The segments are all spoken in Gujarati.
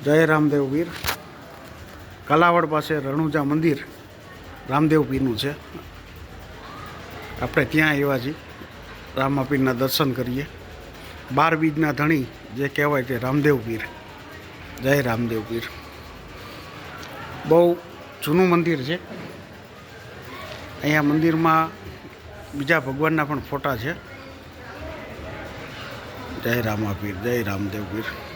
જય રામદેવ વીર. કલાવડ પાસે રણુજા મંદિર રામદેવ પીરનું છે. આપણે ત્યાં આવ્યા છીએ. રામા પીરના દર્શન કરીએ. બાર બીજના ધણી જે કહેવાય તે રામદેવ પીર. જય રામદેવ પીર. બહુ જૂનું મંદિર છે. અહીંયા મંદિરમાં બીજા ભગવાનના પણ ફોટા છે. જય રામાપીર જય રામદેવ પીર.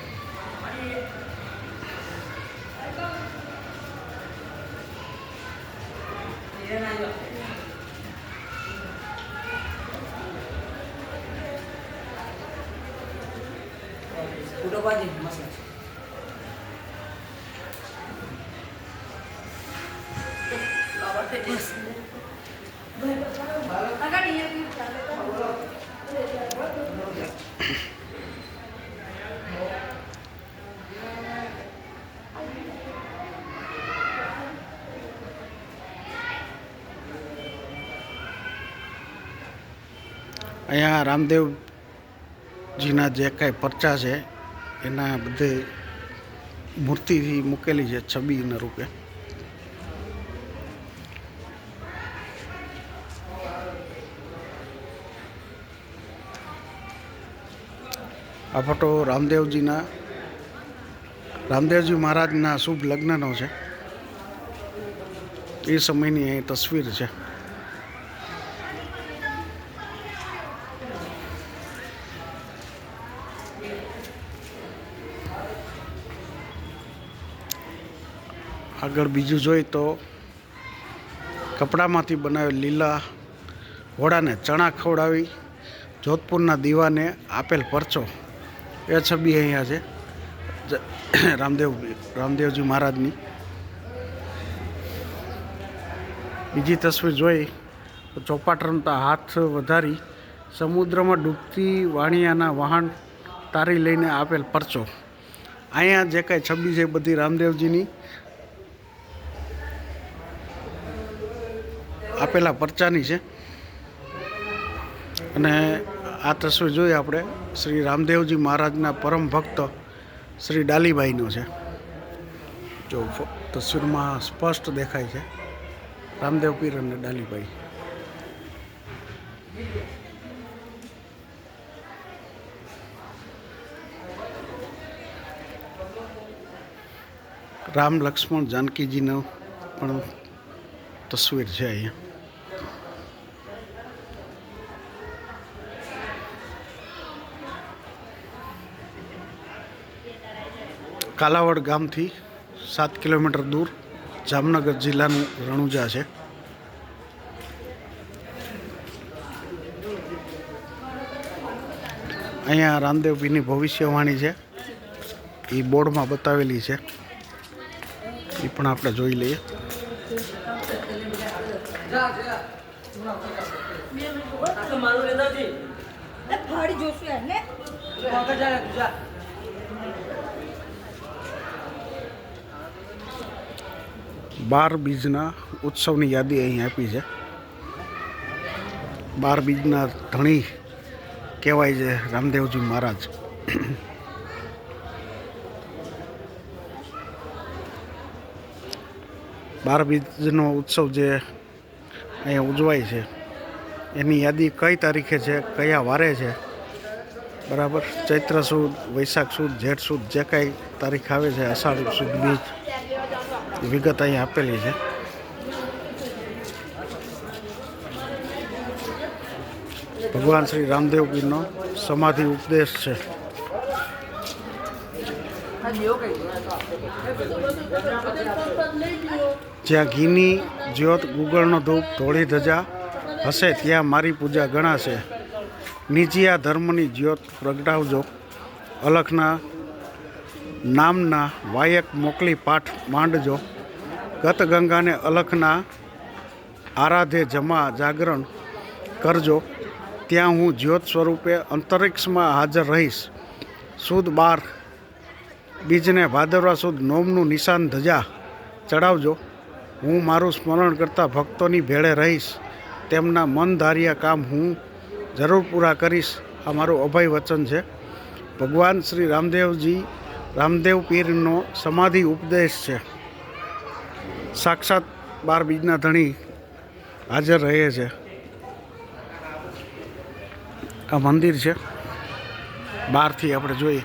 અહીંયા રામદેવજીના જે કાંઈ પરચા છે એના બધે મૂર્તિથી મૂકેલી છે છબીના રૂપે. આ ફોટો રામદેવજીના, રામદેવજી મહારાજના શુભ લગ્નનો છે. એ સમયની અહીં તસવીર છે. આગળ બીજું જોઈએ તો કપડામાંથી બનાવેલ લીલા ઘોડાને ચણા ખવડાવી, જોધપુરના દીવાને આપેલ પરચો એ છબી અહીંયા છે. રામદેવ રામદેવજી મહારાજની. બીજી તસવીર જોઈ ચોપાટ રમતા હાથ વધારી સમુદ્રમાં ડૂબતી વાણિયાના વહાણ તારી લઈને આપેલ પરચો. અહીંયા જે કાંઈ છબી છે બધી રામદેવજીની આપેલા પરચાની છે. અને આ તસવીર જોઈએ આપણે. શ્રી રામદેવજી મહારાજના પરમ ભક્ત શ્રી ડાલીબાઈનો છે. જો તસવીરમાં સ્પષ્ટ દેખાય છે. રામદેવ પીર અને ડાલીબાઈ રામ લક્ષ્મણ જાનકીજીનો પણ તસવીર છે અહીંયા. કાલાવડ ગામથી સાત કિલોમીટર દૂર જામનગર જિલ્લાનું રણુજા છે. અહીંયા રામદેવપીરની ભવિષ્યવાણી છે. એ બોર્ડમાં બતાવેલી છે. એ પણ આપણે જોઈ લઈએ. જોશું યાર ને આગળ જા જા બાર બીજના ઉત્સવની યાદી અહીં આપી છે. બાર બીજના ધણી કહેવાય છે રામદેવજી મહારાજ. બાર બીજનો ઉત્સવ જે અહીંયા ઉજવાય છે, એની યાદી કઈ તારીખે છે, કયા વારે છે? બરાબર? ચૈત્ર સુદ, વૈશાખ સુદ, જેઠ સુદ, જે કાંઈ તારીખ આવે છે અષાઢ સુદ, બીજ. વિગત અહીં આપેલી છે. ભગવાન શ્રી રામદેવગીરનો સમાધિ ઉપદેશ છે. જ્યાં ઘીની જ્યોત ગુગળનો ધૂપ, ધોળી ધજા હશે, ત્યાં મારી પૂજા ગણાશે. નીચિયા ધર્મની જ્યોત પ્રગટાવજો. અલખના નામના વાયક મોકલી પાઠ માંડજો. ગત ગંગાને અલખના આરાધે જમા જાગરણ કરજો. ત્યાં હું જ્યોત સ્વરૂપે અંતરિક્ષમાં હાજર રહીશ. સુદ બાર. બીજને ભાદરવા સુદ નોમનું નિશાન ધજા ચડાવજો. હું મારું સ્મરણ કરતા ભક્તોની ભેળે રહીશ. તેમના મન ધાર્યા કામ હું જરૂર પૂરા કરીશ. આ મારું અભય વચન છે. ભગવાન શ્રી રામદેવજી રામદેવ પીરનો સમાધિ ઉપદેશ છે. સાક્ષાત બાર બીજના ધણી હાજર રહે છે. આ મંદિર છે. બહારથી આપણે જોઈએ.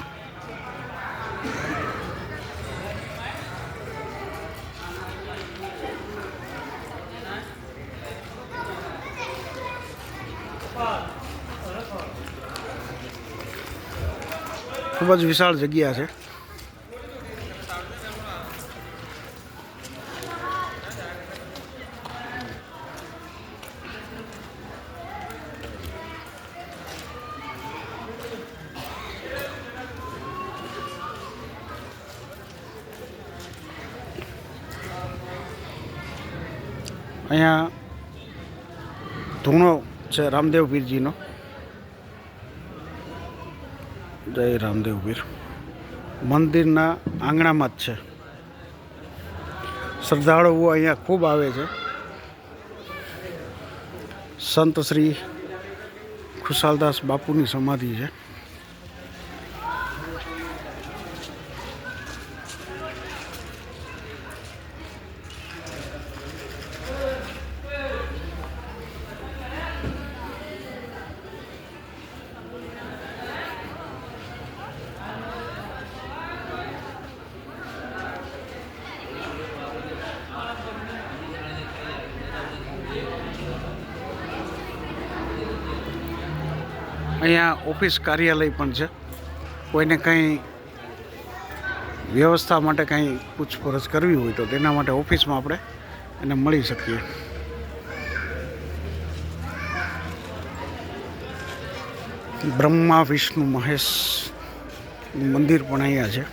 ખૂબ જ વિશાળ જગ્યા છે. અહીંયા ધૂણો છે રામદેવ પીરજીનો. જય રામદેવ પીર. મંદિરના આંગણામાં જ છે. શ્રદ્ધાળુઓ અહીંયા ખૂબ આવે છે. સંત શ્રી ખુશાલદાસ બાપુની સમાધિ છે. અહીંયા ઓફિસ કાર્યાલય પણ છે. કોઈને કંઈ વ્યવસ્થા માટે કંઈ પૂછપરછ કરવી હોય તો તેના માટે ઓફિસમાં આપણે એને મળી શકીએ. બ્રહ્મા, વિષ્ણુ, મહેશ મંદિર પણ અહીંયા છે.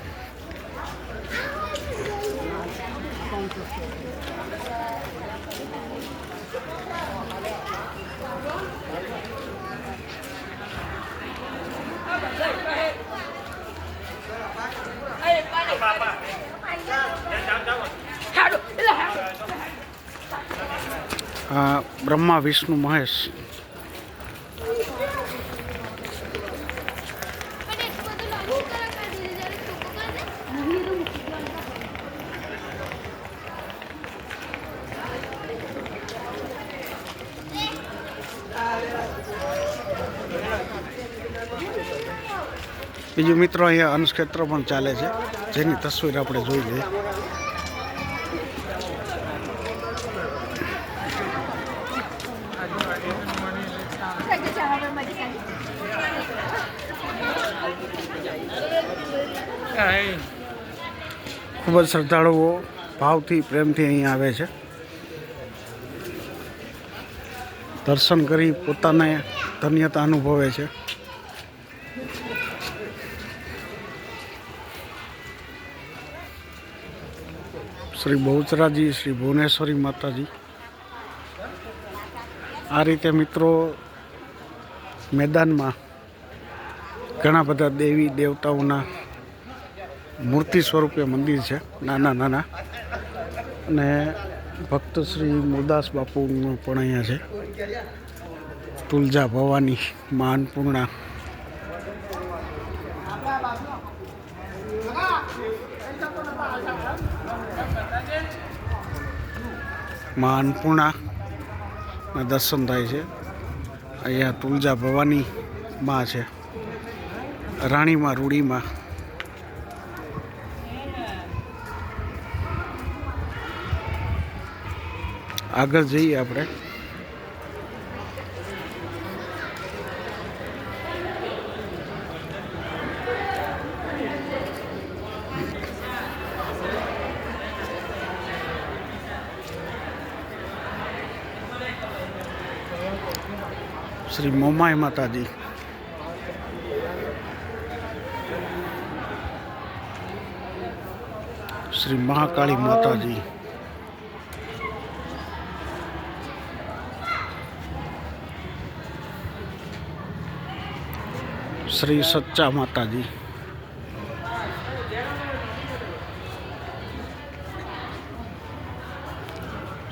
બ્રહ્મા, વિષ્ણુ, મહેશ. બીજું મિત્રો અહીંયા અનુક્ષેત્ર પણ ચાલે છે. જેની તસવીર આપણે જોઈ લઈએ. ખૂબ જ શ્રદ્ધાળુઓ ભાવથી, પ્રેમથી અહીં આવે છે. દર્શન કરી પોતાને ધન્યતા અનુભવે છે. શ્રી બહુચરાજી, શ્રી ભુવનેશ્વરી માતાજી. આ રીતે મિત્રો મેદાનમાં ઘણા બધા દેવી દેવતાઓના મૂર્તિ સ્વરૂપે મંદિર છે, નાના નાના. અને ભક્ત શ્રી મુરદાસ બાપુનું પણ અહીંયા છે. તુલજા ભવાની મા અન્નપૂર્ણા મા અન્નપૂર્ણા દર્શન થાય છે. અહીંયા તુલજા ભવાની માં છે. રાણીમાં રૂડીમાં. આગળ જઈએ આપણે. શ્રી મોમાય માતાજી. શ્રી મહાકાળી માતાજી. શ્રી સચ્ચા માતાજી.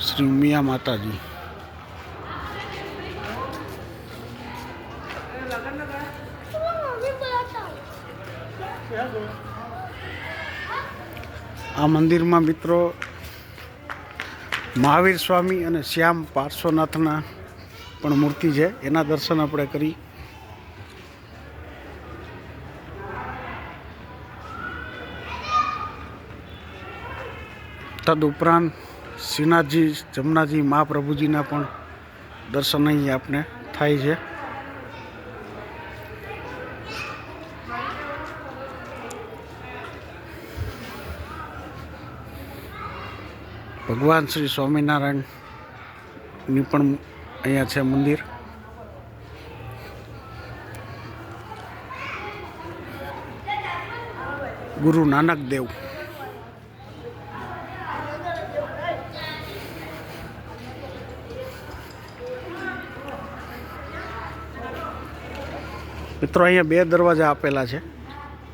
શ્રી મિયા માતાજી. આ મંદિરમાં મિત્રો મહાવીર સ્વામી અને શ્યામ પાર્શ્વનાથના પણ મૂર્તિ છે. એના દર્શન આપણે કરી. તદ ઉપરાંત શ્રીનાથજી, જમનાજી મહાપ્રભુજીના પણ દર્શન અહીં આપણે થાય છે. ભગવાન શ્રી સ્વામિનારાયણની પણ અહીંયા છે મંદિર. ગુરુ નાનક દેવ. મિત્રો, અહીંયા બે દરવાજા આપેલા છે.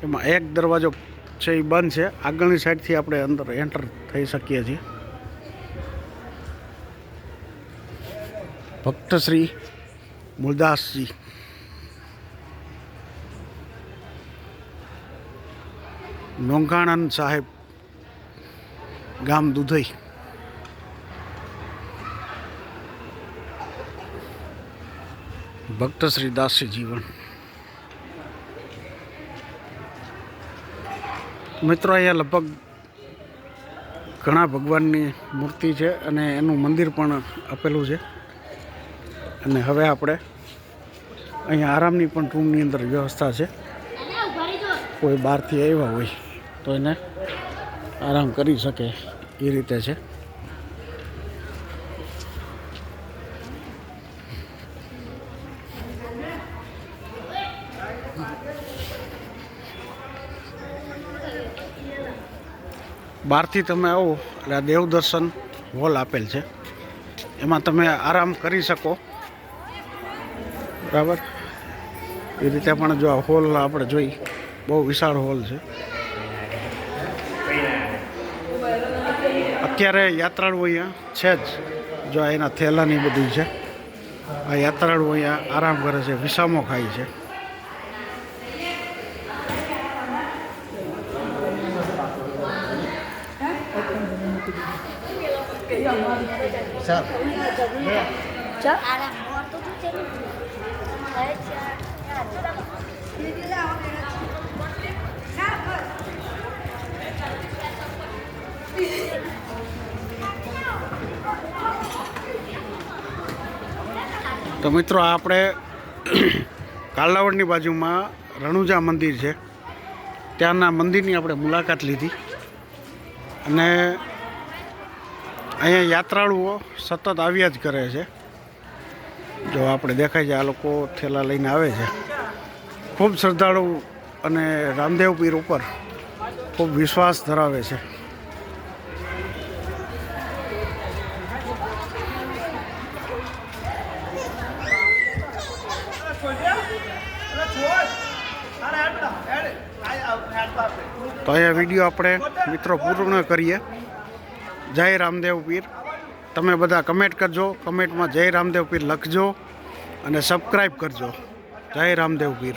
એમાં એક દરવાજો છે એ બંધ છે. આગળની સાઈડથી આપણે અંદર એન્ટર થઈ શકીએ છીએ. ભક્ત શ્રી મૂલદાસજી નોંઘાણંદ સાહેબ, ગામ દુધઈ. ભક્ત શ્રી દાસી જીવન. મિત્રો, અહીંયા લગભગ ઘણા ભગવાનની મૂર્તિ છે અને એનું મંદિર પણ આપેલું છે. અને હવે આપણે અહીંયા આરામની પણ રૂમની અંદર વ્યવસ્થા છે. કોઈ બહારથી આવ્યા હોય તો એને આરામ કરી શકે એ રીતે છે. બહારથી તમે આવો એટલે આ દેવદર્શન હોલ આપેલ છે. એમાં તમે આરામ કરી શકો. બરાબર? એ રીતે પણ જો આ હોલ આપણે જોઈ બહુ વિશાળ હોલ છે. અત્યારે યાત્રાળુ અહીંયા છે જ. જો આ એના થેલાની બધી છે. આ યાત્રાળુ અહીંયા આરામ કરે છે વિસામો ખાય છે. તો મિત્રો આપણે કાલાવડની બાજુમાં રણુજા મંદિર છે. ત્યાંના મંદિરની આપણે મુલાકાત લીધી અને અહીંયા યાત્રાળુઓ સતત આવ્યા જ કરે છે. જો આપણે દેખાય છે આ લોકો થેલા લઈને આવે છે. ખૂબ શ્રદ્ધાળુ અને રામદેવ પીર ઉપર ખૂબ વિશ્વાસ ધરાવે છે. તો અહીંયા વીડિયો આપણે મિત્રો પૂર્ણ કરીએ. જય રામદેવ પીર. તમે બધા કમેન્ટ કરજો, કમેન્ટમાં જય રામદેવ પીર લખજો અને સબસ્ક્રાઈબ કરજો. જય રામદેવ પીર.